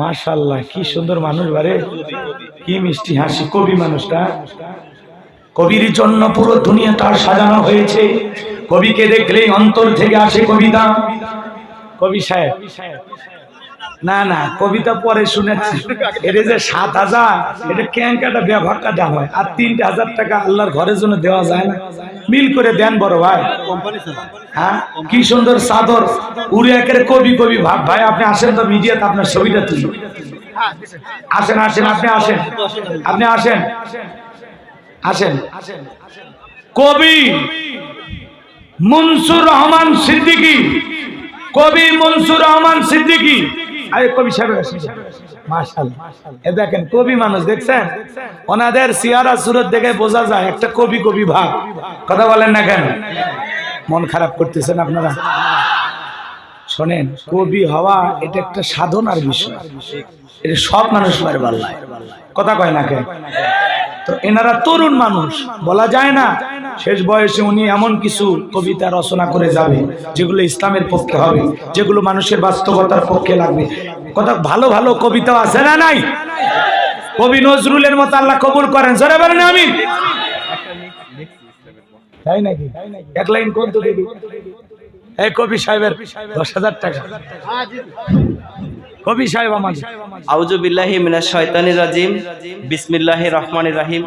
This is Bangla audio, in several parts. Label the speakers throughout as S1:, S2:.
S1: মাশাল্লাহ কি সুন্দর মানুষ বারে। কি মিষ্টি হাসি, কবি মানুষটা। কবির জন্য পুরো দুনিয়া তার সাজানো হয়েছে। কবিকে দেখলেই অন্তর থেকে আসে কবিতা। কবি সাহেব না না, কবিতা পরে শুনেছি। এটা যে সাত হাজার, এটা ক্যাঙ্কাটা ব্যবহারটা দেওয়া হয়। আর তিনটে হাজার টাকা আল্লাহর ঘরের জন্য দেওয়া যায় না। মিল করে দেন বড় ভাই। হ্যাঁ? কি সুন্দর চাদর। উড়ে একের কবি কবি ভাব। ভাই, আপনি আসেন তো মিডিয়াতে, আপনার ছবিটা তুলুন আসেন আসেন, আপনি আসেন। আপনি আসেন। আসেন। কবি মনসুর রহমান সিদ্দিকী। কবি মনসুর রহমান সিদ্দিকী। ওনাদের সিয়ারা সুরত দেখে বোঝা যায়, একটা কবি কবি কথা বলেন না কেন? মন খারাপ করতেছেন আপনারা? শোনেন, কবি হওয়া এটা একটা সাধনার বিষয়। এটা সব মানুষ কথা কয় না কেন? তো এনারা তরুণ মানুষ, বলা যায় না শেষ বয়সে উনি এমন কিছু কবিতা রচনা করে যাবে, যেগুলো ইসলামের পক্ষে হবে, যেগুলো মানুষের বাস্তবতার পক্ষে লাগবে। কথা ভালো ভালো কবিতা আছে না নাই? কবি নজরুলের মতো আল্লাহ কবুল করেন। জোরে বলেন আমি তাই নাকি? এক লাইন কোন তো এই কবি সাহেবের দশ হাজার টাকা। কবি সাহেব আমার
S2: আউজু বিল্লাহি মিনাশ শয়তানির রাজিম। বিসমিল্লাহির রহমানির রাহিম।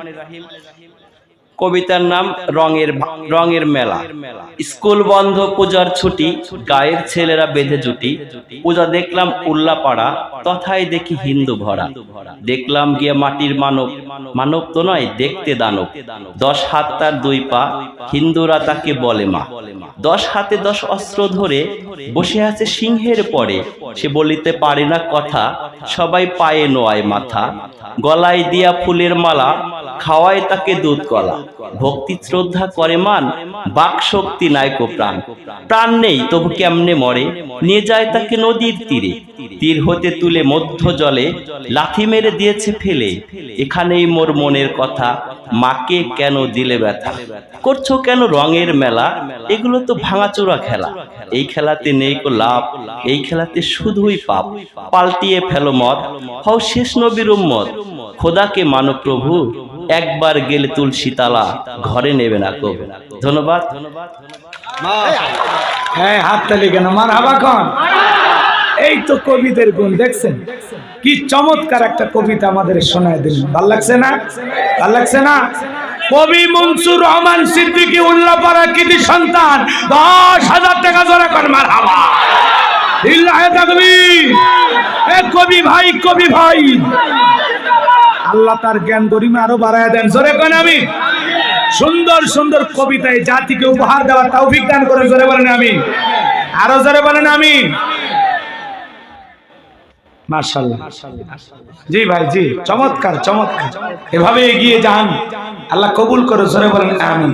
S2: কবিতার নাম রঙের রঙের মেলা। স্কুল বন্ধ, পূজার ছুটি, গায়ের ছেলেরা বেঁধে জুটি। পূজা দেখলাম উল্লাপাড়া, তথায় দেখি হিন্দু ভরা। দেখলাম গিয়ে মাটির মানব। মানব তো নয়, দেখতে দানব। দশ হাত তার দুই পা, হিন্দুরা তাকে বলে মা। দশ হাতে দশ অস্ত্র ধরে বসে আছে সিংহের পরে। সে বলিতে পারে না কথা, সবাই পায়ে নোয়ায় মাথা। গলায় দিয়া ফুলের মালা খাওয়ায় তাকে দুধ কলা। ভক্তি শ্রদ্ধা করে মান, বাক শক্তি নায়কো প্রাণ। প্রাণ নেই, তবু কেমনে মরে? নিয়ে যায় তাকে নদীর তীরে। তীর হতে তুলে মধ্য জলে, লাথি মেরে দিয়েছে ফেলে। এখানেই মোর মনের কথা, মাকে কেন দিলে ব্যথা? করছ কেন রঙের মেলা? এগুলো তো ভাঙাচোরা খেলা। এই খেলাতে নেই কো লাভ, এই খেলাতে শুধুই পাপ। পাল্টিয়ে ফেলো মত হও শেষ নবীর উম্মত। খোদাকে মানো প্রভু একবার গেলে তুলসী তালা ঘরে নেবে না কবু ধন্যবাদ।
S1: হ্যাঁ হাততালি কেন? মার হাবা খান। এই তো কবিদের গুণ, দেখছেন? কি চমৎকার একটা কবিতা আমাদের শোনায় দিলেন। ভালো লাগছে না? ভালো লাগছে না? কবি মনসুর রহমান সিদ্দিকী উল্লাপাড়া কৃতি সন্তান। দশ হাজার টাকা জোড়া কর মার হাবা ইল্লাহে তাকবীর। এ কবি ভাই কবি ভাই। আল্লাহ তার জ্ঞান গরিমা আরও বাড়ায় দেন। জোরে কেন আমি। সুন্দর সুন্দর কবিতায় জাতিকে উপহার দেওয়ার তাও বিজ্ঞান করে জোরে বলেন আমি। আরও জোরে বলেন আমি। জি ভাই, জি। চমৎকার চমৎকার। এভাবে এগিয়ে যান। আল্লাহ কবুল করে জোরে বলেন আমি।